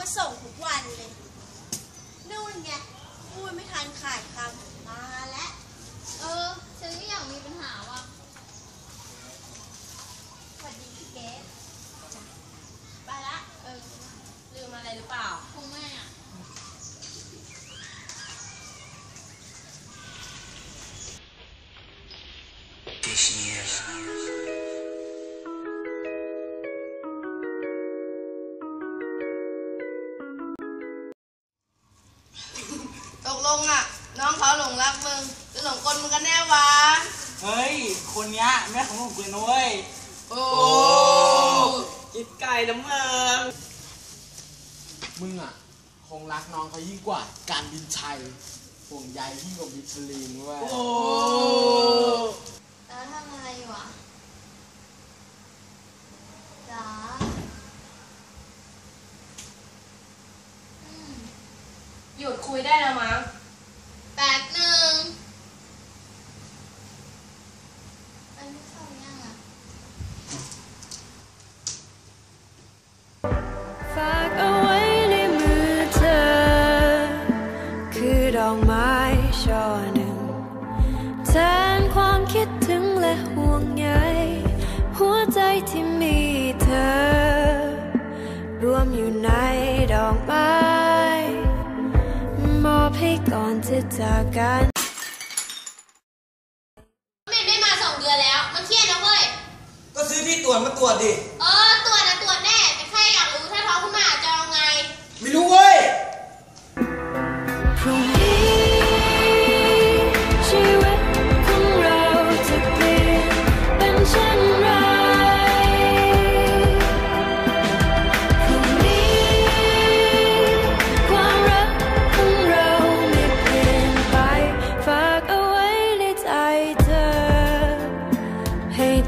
มาส่งทุกวันเลยนู่นไงพูดไม่ทันขาดคำมาแล้ว เออฉันก็อยากมีปัญหาว่ะสวัสดีพี่เกดไปละเออลืมอะไรหรือเปล่า คงไม่อะต หลงรักมึงหรือหลงกลมึงกันแน่วะ เฮ้ย คนเนี้ยแม่ของผมเลยนะเว้ย โอ้กินไก่น้ำเมืองมึงอะ คงรักน้องเขายิ่งกว่า การบินชัยห่วงใยยิ่งกว่ามิชลินเว้ย โอ้แล้วทำอะไรอยู่อะจ๋าอืมหยุดคุยได้แล้วมั้ง ช่อหนึ่งแทนความคิดถึงและห่วงใยหัวใจที่มีเธอ รวมอยู่ในดอกไม้มอบให้ก่อนจะจากกันเมนไม่มาสองเดือนแล้ว มันเครียดนะเว้ย ก็ซื้อที่ตรวจมาตรวจดิ เออ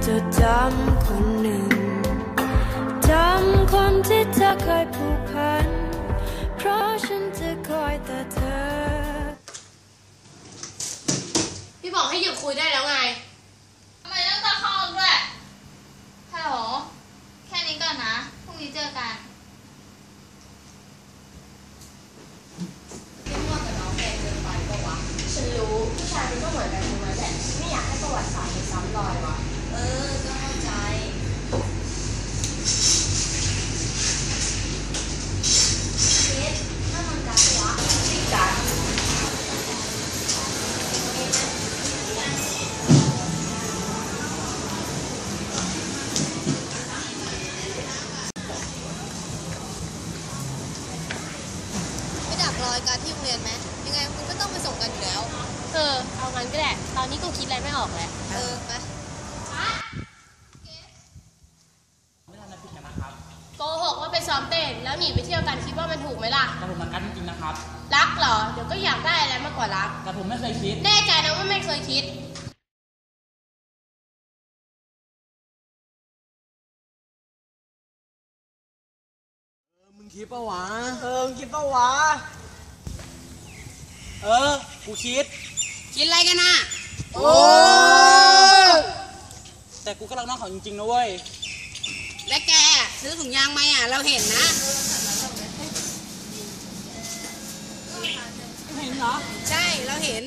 ให้จดจำคนหนึ่งจำคนที่เธอเคยผูกพัน เพราะฉันจะคอยแต่เธอ พี่บอกให้หยุดคุยได้แล้วไง ทำไมต้องตะคอกด้วยฮัลโหล แค่นี้ก่อนนะ พรุ่งนี้เจอกัน อนนี้กูคิดอะไรไม่ออกแล้วเออไปไม่ทันจะผิดกันนะครับโกหกว่าไปซ้อมเต้นแล้วหนีไปเที่ยวกันคิดว่ามันถูกไหมล่ะ แต่ผมรักกันจริงๆนะครับ รักเหรอ เดี๋ยวก็อยากได้อะไรมากกว่ารัก แต่ผมไม่เคยคิด แน่ใจนะว่าไม่เคยคิด มึงคิดปะวะ เออคิดปะวะ เออ กูคิดกินอะไรกันน่ะ โอ้แต่กูก็รักน้องเขาจริงๆนะเว้ย และแกซื้อถุงยางไหมอะ เราเห็นนะ เห็นเหรอ ใช่เราเห็น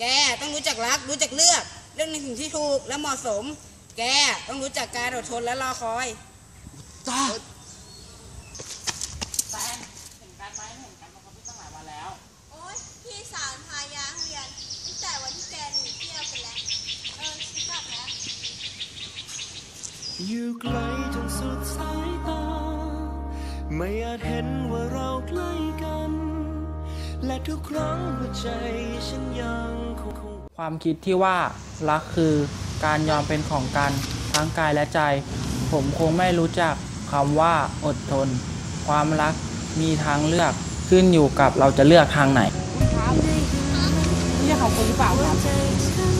แกต้องรู้จักรักรู้จักเลือกเรื่องในสิ่งที่ถูกและเหมาะสม แกต้องรู้จักการอดทนและรอคอยจ้าแฟนเห็นกันไหมเห็นกันมาเขาพี่ตั้งหลายวันแล้ว โอ๊ยพี่สาวพายาเรียนตั้งแต่วันที่แกหนีเที่ยวไปแล้ว เออฉันกลับแล้ว อยู่ไกลจนสุดสายตา ไม่อาจเห็นว่าเราใกล้กัน และทุกครั้งหัวใจฉันยังคงคงความคิดที่ว่ารักคือการยอมเป็นของกันทั้งกายและใจ ผมคงไม่รู้จักคำว่าอดทน ความรักมีทางเลือกขึ้นอยู่กับเราจะเลือกทางไหนนี่เขาคนหรือเปล่าครับมันกำลังบอกรักรักเธออยู่แต่